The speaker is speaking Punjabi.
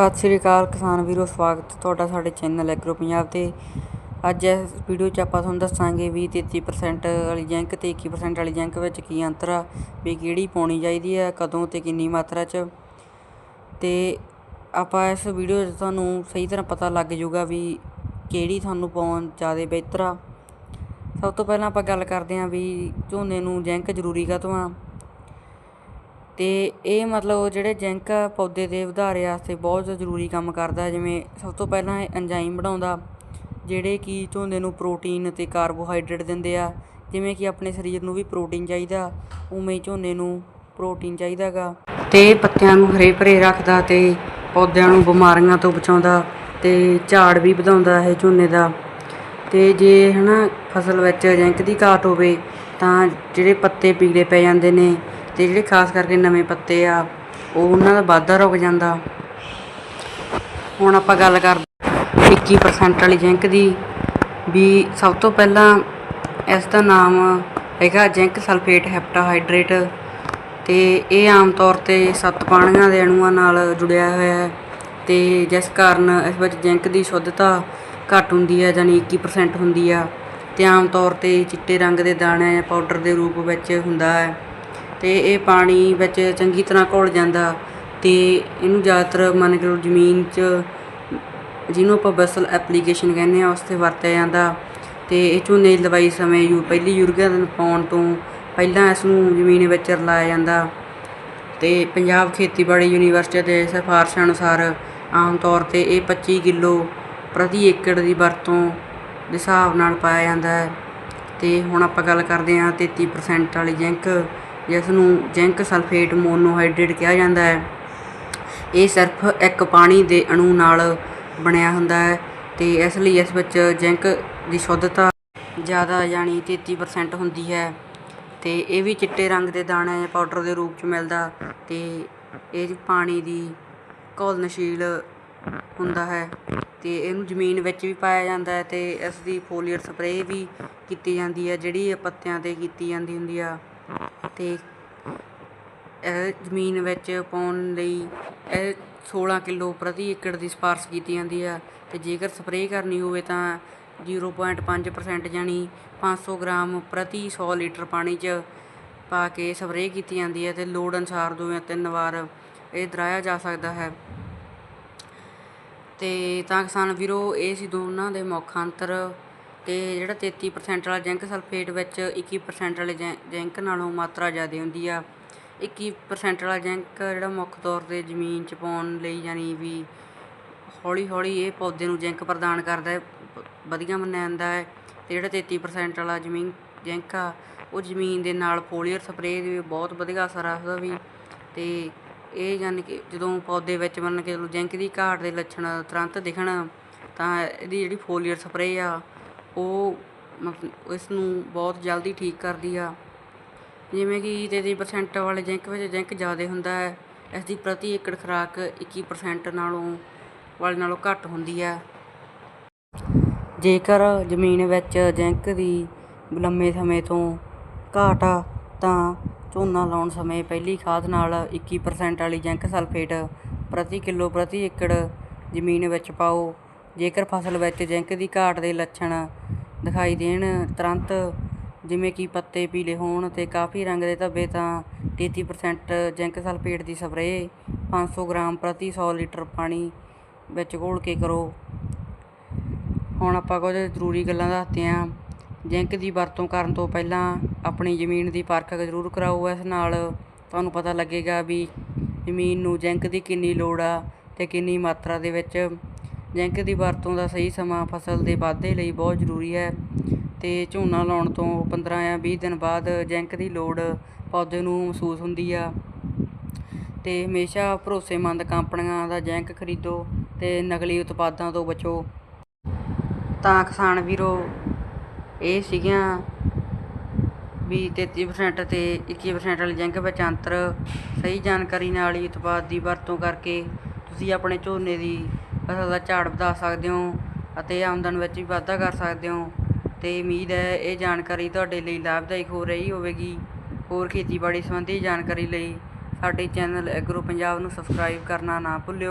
ਸਤਿ ਸ਼੍ਰੀ ਅਕਾਲ ਕਿਸਾਨ ਵੀਰੋ, ਸਵਾਗਤ ਤੁਹਾਡਾ ਸਾਡੇ ਚੈਨਲ ਐਗਰੋ ਪੰਜਾਬ ਤੇ। ਅੱਜ ਇਸ ਵੀਡੀਓ 'ਚ ਆਪਾਂ ਤੁਹਾਨੂੰ ਦੱਸਾਂਗੇ ਵੀ 33% ਵਾਲੀ ਜਿੰਕ ਤੇ 21% ਵਾਲੀ ਜਿੰਕ ਵਿੱਚ ਕੀ ਅੰਤਰ ਆ, ਵੀ ਕਿਹੜੀ ਪਾਉਣੀ ਚਾਹੀਦੀ ਆ ਕਦੋਂ ਤੇ ਕਿੰਨੀ ਮਾਤਰਾ 'ਚ। ਤੇ ਆਪਾਂ ਇਸ ਵੀਡੀਓ 'ਚ ਤੁਹਾਨੂੰ ਸਹੀ ਤਰ੍ਹਾਂ ਪਤਾ ਲੱਗ ਜਾਊਗਾ ਵੀ ਕਿਹੜੀ ਤੁਹਾਨੂੰ ਪਾਉਣ ਜ਼ਿਆਦਾ ਬਿਹਤਰ ਆ। ਸਭ ਤੋਂ ਪਹਿਲਾਂ ਆਪਾਂ ਗੱਲ ਕਰਦੇ ਹਾਂ ਵੀ ਝੋਨੇ ਨੂੰ ਜਿੰਕ ਜ਼ਰੂਰੀ ਕਾਹਤੋਂ ਆ? ਅਤੇ ਇਹ ਮਤਲਬ ਜਿਹੜੇ ਜਿੰਕ ਆ ਪੌਦੇ ਦੇ ਵਧਾਰੇ ਵਾਸਤੇ ਬਹੁਤ ਜ਼ਰੂਰੀ ਕੰਮ ਕਰਦਾ, ਜਿਵੇਂ ਸਭ ਤੋਂ ਪਹਿਲਾਂ ਇਹ ਐਂਜ਼ਾਈਮ ਬਣਾਉਂਦਾ, ਜਿਹੜੇ ਕਿ ਝੋਨੇ ਨੂੰ ਪ੍ਰੋਟੀਨ ਅਤੇ ਕਾਰਬੋਹਾਈਡਰੇਟ ਦਿੰਦੇ ਆ, ਜਿਵੇਂ ਕਿ ਆਪਣੇ ਸਰੀਰ ਨੂੰ ਵੀ ਪ੍ਰੋਟੀਨ ਚਾਹੀਦਾ, ਉਵੇਂ ਹੀ ਝੋਨੇ ਨੂੰ ਪ੍ਰੋਟੀਨ ਚਾਹੀਦਾ ਗਾ। ਅਤੇ ਪੱਤਿਆਂ ਨੂੰ ਹਰੇ ਭਰੇ ਰੱਖਦਾ ਅਤੇ ਪੌਦਿਆਂ ਨੂੰ ਬਿਮਾਰੀਆਂ ਤੋਂ ਬਚਾਉਂਦਾ ਅਤੇ ਝਾੜ ਵੀ ਵਧਾਉਂਦਾ ਇਹ ਝੋਨੇ ਦਾ। ਅਤੇ ਜੇ ਹੈ ਨਾ ਫਸਲ ਵਿੱਚ ਜਿੰਕ ਦੀ ਘਾਟ ਹੋਵੇ ਤਾਂ ਜਿਹੜੇ ਪੱਤੇ ਪੀਲੇ ਪੈ ਜਾਂਦੇ ਨੇ ਤੇ ਜਿਹੜੇ ਖਾਸ ਕਰਕੇ ਨਵੇਂ ਪੱਤੇ ਆ, ਉਹ ਉਹਨਾਂ ਦਾ ਵਾਧਾ ਰੁਕ ਜਾਂਦਾ। ਹੁਣ ਆਪਾਂ ਗੱਲ ਕਰਦੇ 21% ਵਾਲੀ ਜਿੰਕ ਦੀ, ਵੀ ਸਭ ਤੋਂ ਪਹਿਲਾਂ ਇਸ ਦਾ ਨਾਮ ਹੈਗਾ ਜਿੰਕ ਸਲਫੇਟ ਹੈਪਟਾਹਾਈਡਰੇਟ ਤੇ ਇਹ ਆਮ ਤੌਰ ਤੇ ਸੱਤ ਪਾਣੀਆਂ ਦੇ ਅਣੂਆਂ ਨਾਲ ਜੁੜਿਆ ਹੋਇਆ ਹੈ ਤੇ ਜਿਸ ਕਾਰਨ ਇਸ ਵਿੱਚ ਜਿੰਕ ਦੀ ਸ਼ੁੱਧਤਾ ਘੱਟ ਹੁੰਦੀ ਹੈ ਜਾਨੀ 21% ਹੁੰਦੀ ਆ ਤੇ ਆਮ ਤੌਰ ਤੇ ਚਿੱਟੇ ਰੰਗ ਦੇ ਦਾਣੇ ਜਾਂ ਪਾਊਡਰ ਦੇ ਰੂਪ ਵਿੱਚ ਹੁੰਦਾ ਹੈ। ਤੇ ਇਹ ਪਾਣੀ ਵਿੱਚ ਚੰਗੀ ਤਰ੍ਹਾਂ ਘੁਲ ਜਾਂਦਾ ਤੇ ਇਹਨੂੰ ਜ਼ਿਆਦਾਤਰ ਮੰਨ ਕੇ ਜ਼ਮੀਨ 'ਚ ਜਿਹਨੂੰ ਆਪਾਂ ਬਸਲ ਐਪਲੀਕੇਸ਼ਨ ਕਹਿੰਦੇ ਆ ਉਸ 'ਤੇ ਵਰਤਿਆ ਜਾਂਦਾ ਤੇ ਇਹ ਝੋਨੇ ਦੀ ਲਵਾਈ ਸਮੇਂ ਯੂ, ਪਹਿਲੀ ਯੂਰੀਆ ਦਿਨ ਪਾਉਣ ਤੋਂ ਪਹਿਲਾਂ ਇਸ ਨੂੰ ਜ਼ਮੀਨ ਵਿੱਚ ਰਲਾਇਆ ਜਾਂਦਾ ਤੇ ਪੰਜਾਬ ਖੇਤੀਬਾੜੀ ਯੂਨੀਵਰਸਿਟੀ ਦੇ ਸਿਫਾਰਸ਼ਾਂ ਅਨੁਸਾਰ ਆਮ ਤੌਰ ਤੇ ਇਹ 25 ਕਿਲੋ ਪ੍ਰਤੀ ਏਕੜ ਦੀ ਵਰਤੋਂ ਦੇ ਹਿਸਾਬ ਨਾਲ ਪਾਇਆ ਜਾਂਦਾ ਹੈ ਤੇ ਹੁਣ ਆਪਾਂ ਗੱਲ ਕਰਦੇ ਹਾਂ 33% ਵਾਲੀ ਜਿੰਕ ਜਿਸ ਨੂੰ ਜਿੰਕ ਸਲਫੇਟ ਮੋਨੋਹਾਈਡਰੇਟ ਕਿਹਾ ਜਾਂਦਾ ਹੈ। ਇਹ ਸਿਰਫ ਇੱਕ ਪਾਣੀ ਦੇ ਅਣੂ ਨਾਲ ਬਣਿਆ ਹੁੰਦਾ ਹੈ ਤੇ ਇਸ ਲਈ ਇਸ ਵਿੱਚ ਜਿੰਕ ਦੀ ਸ਼ੁੱਧਤਾ ਜ਼ਿਆਦਾ ਯਾਨੀ 33% ਹੁੰਦੀ ਹੈ ਤੇ ਇਹ ਵੀ ਚਿੱਟੇ ਰੰਗ ਦੇ ਦਾਣੇ ਜਾਂ ਪਾਊਡਰ ਦੇ ਰੂਪ 'ਚ ਮਿਲਦਾ ਤੇ ਇਹ ਪਾਣੀ ਦੀ ਘੋਲਨਸ਼ੀਲ ਹੁੰਦਾ ਹੈ ਤੇ ਇਹਨੂੰ ਜ਼ਮੀਨ ਵਿੱਚ ਵੀ ਪਾਇਆ ਜਾਂਦਾ ਹੈ ਤੇ ਇਸ ਦੀ ਫੋਲੀਅਰ ਸਪਰੇਅ ਵੀ ਕੀਤੀ ਜਾਂਦੀ ਹੈ, ਜਿਹੜੀ ਪੱਤਿਆਂ ਤੇ ਕੀਤੀ ਜਾਂਦੀ ਹੁੰਦੀ ਆ। ਤੇ ਇਹ ਜ਼ਮੀਨ ਵਿੱਚ ਪਾਉਣ ਲਈ ਇਹ 16 ਕਿਲੋ ਪ੍ਰਤੀ ਏਕੜ ਦੀ ਸਿਫਾਰਸ਼ ਕੀਤੀ ਜਾਂਦੀ ਆ ਅਤੇ ਜੇਕਰ ਸਪਰੇਅ ਕਰਨੀ ਹੋਵੇ ਤਾਂ ਜ਼ੀਰੋ ਪੁਆਇੰਟ ਪੰਜ 0.5% ਜਾਨੀ 500 ਗ੍ਰਾਮ ਪ੍ਰਤੀ ਸੌ ਲੀਟਰ ਪਾਣੀ 'ਚ ਪਾ ਕੇ ਸਪਰੇਅ ਕੀਤੀ ਜਾਂਦੀ ਹੈ ਅਤੇ ਲੋੜ ਅਨੁਸਾਰ ਦੋ ਜਾਂ ਤਿੰਨ ਵਾਰ ਇਹ ਦਰਾਇਆ ਜਾ ਸਕਦਾ ਹੈ। ਅਤੇ ਤਾਂ ਕਿਸਾਨ ਵੀਰੋ, ਇਹ ਸੀ ਦੋਨਾਂ ਦੇ ਮੁੱਖ ਅੰਤਰ ਅਤੇ ਜਿਹੜਾ 33% ਵਾਲਾ ਜਿੰਕ ਸਲਫੇਟ ਵਿੱਚ 21% ਵਾਲੇ ਜਿੰ- ਜਿੰਕ ਨਾਲੋਂ ਮਾਤਰਾ ਜ਼ਿਆਦਾ ਹੁੰਦੀ ਆ। 21% ਵਾਲਾ ਜਿੰਕ ਜਿਹੜਾ ਮੁੱਖ ਤੌਰ ਤੇ ਜ਼ਮੀਨ 'ਚ ਪਾਉਣ ਲਈ ਯਾਨੀ ਵੀ ਹੌਲੀ ਹੌਲੀ ਇਹ ਪੌਦੇ ਨੂੰ ਜਿੰਕ ਪ੍ਰਦਾਨ ਕਰਦਾ ਹੈ, ਵਧੀਆ ਮੰਨਿਆ ਜਾਂਦਾ ਹੈ ਅਤੇ ਜਿਹੜਾ 33% ਵਾਲਾ ਜ਼ਮੀਨ, ਜਿੰਕ ਆ, ਉਹ ਜ਼ਮੀਨ ਦੇ ਨਾਲ ਫੋਲੀਅਰ ਸਪਰੇਅ ਦੇ ਬਹੁਤ ਵਧੀਆ ਅਸਰ ਆ ਉਹਦਾ ਵੀ ਅਤੇ ਇਹ ਯਾਨੀ ਕਿ ਜਦੋਂ ਪੌਦੇ ਵਿੱਚ ਮੰਨ ਕੇ ਚਲੋ ਜਿੰਕ ਦੀ ਘਾਟ ਦੇ ਲੱਛਣ ਤੁਰੰਤ ਦਿਖਣ ਤਾਂ ਇਹਦੀ ਜਿਹੜੀ ਫੋਲੀਅਰ ਸਪਰੇਅ ਆ ਉਹ ਮਤਲਬ ਇਸ ਨੂੰ ਬਹੁਤ ਜਲਦੀ ਠੀਕ ਕਰਦੀ ਆ। ਜਿਵੇਂ ਕਿ 33% ਵਾਲੇ ਜਿੰਕ ਵਿੱਚ ਜਿੰਕ ਜ਼ਿਆਦਾ ਹੁੰਦਾ ਹੈ ਇਸ ਦੀ ਪ੍ਰਤੀ ਏਕੜ ਖੁਰਾਕ 21% ਨਾਲੋਂ, ਵਾਲੇ ਨਾਲੋਂ ਘੱਟ ਹੁੰਦੀ ਹੈ। ਜੇਕਰ ਜ਼ਮੀਨ ਵਿੱਚ ਜਿੰਕ ਦੀ ਲੰਮੇ ਸਮੇਂ ਤੋਂ ਘਾਟ ਆ, ਤਾਂ ਝੋਨਾ ਲਾਉਣ ਸਮੇਂ ਪਹਿਲੀ ਖਾਦ ਨਾਲ 21% ਵਾਲੀ ਜਿੰਕ ਸਲਫੇਟ ਪ੍ਰਤੀ ਕਿਲੋ ਪ੍ਰਤੀ ਏਕੜ ਜ਼ਮੀਨ ਵਿੱਚ ਪਾਓ। ਜੇਕਰ ਫਸਲ ਵਿੱਚ ਜਿੰਕ ਦੀ ਘਾਟ ਦੇ ਲੱਛਣ ਦਿਖਾਈ ਦੇਣ, ਤੁਰੰਤ ਜਿਵੇਂ ਕਿ ਪੱਤੇ ਪੀਲੇ ਹੋਣ ਅਤੇ ਕਾਫੀ ਰੰਗ ਦੇ ਧੱਬੇ ਤਾਂ 33% ਜਿੰਕ ਸਲਫੇਟ ਦੀ ਸਪਰੇਅ, ਪੰਜ ਸੌ ਗ੍ਰਾਮ ਪ੍ਰਤੀ ਸੌ ਲੀਟਰ ਪਾਣੀ ਵਿੱਚ ਘੋਲ ਕੇ ਕਰੋ। ਹੁਣ ਆਪਾਂ ਕੁਝ ਜ਼ਰੂਰੀ ਗੱਲਾਂ ਦੱਸਦੇ ਹਾਂ। ਜਿੰਕ ਦੀ ਵਰਤੋਂ ਕਰਨ ਤੋਂ ਪਹਿਲਾਂ ਆਪਣੀ ਜ਼ਮੀਨ ਦੀ ਪਰਖ ਜ਼ਰੂਰ ਕਰਾਓ। ਇਸ ਨਾਲ ਤੁਹਾਨੂੰ ਪਤਾ ਲੱਗੇਗਾ ਵੀ ਜ਼ਮੀਨ ਨੂੰ ਜਿੰਕ ਦੀ ਕਿੰਨੀ ਲੋੜ ਆ ਤੇ ਕਿੰਨੀ ਮਾਤਰਾ ਦੇ ਵਿੱਚ ਜਿੰਕ ਦੀ ਵਰਤੋਂ ਦਾ ਸਹੀ ਸਮਾਂ ਫਸਲ ਦੇ ਵਾਧੇ ਲਈ ਬਹੁਤ ਜ਼ਰੂਰੀ ਹੈ ਤੇ ਝੋਨਾ ਲਾਉਣ ਤੋਂ 15 ਜਾਂ 20 ਦਿਨ ਬਾਅਦ ਜਿੰਕ ਦੀ ਲੋੜ ਪੌਦੇ ਨੂੰ ਮਹਿਸੂਸ ਹੁੰਦੀ ਆ। ਤੇ ਹਮੇਸ਼ਾ ਭਰੋਸੇਮੰਦ ਕੰਪਨੀਆਂ ਦਾ ਜਿੰਕ ਖਰੀਦੋ ਤੇ ਨਕਲੀ ਉਤਪਾਦਾਂ ਤੋਂ ਬਚੋ। ਤਾਂ ਕਿਸਾਨ ਵੀਰੋ, ਇਹ ਸੀਗੀਆਂ ਵੀ 33% ਤੇ 21% ਵਾਲੀ ਜਿੰਕ ਵਿੱਚ ਅੰਤਰ। ਸਹੀ ਜਾਣਕਾਰੀ ਨਾਲ ਹੀ ਉਤਪਾਦ ਦੀ ਵਰਤੋਂ ਕਰਕੇ ਤੁਸੀਂ ਆਪਣੇ ਝੋਨੇ ਦੀ ਫਸਲ ਦਾ ਝਾੜ ਵਧਾ ਸਕਦੇ ਹੋ ਅਤੇ ਆਮਦਨ ਵਿੱਚ ਵੀ ਵਾਧਾ ਕਰ ਸਕਦੇ ਹੋ। ਅਤੇ ਉਮੀਦ ਹੈ ਇਹ ਜਾਣਕਾਰੀ ਤੁਹਾਡੇ ਲਈ ਲਾਭਦਾਇਕ ਹੋ ਰਹੀ ਹੋਵੇਗੀ। ਹੋਰ ਖੇਤੀਬਾੜੀ ਸੰਬੰਧੀ ਜਾਣਕਾਰੀ ਲਈ ਸਾਡੇ ਚੈਨਲ ਐਗਰੋ ਪੰਜਾਬ ਨੂੰ ਸਬਸਕ੍ਰਾਈਬ ਕਰਨਾ ਨਾ ਭੁੱਲਿਓ।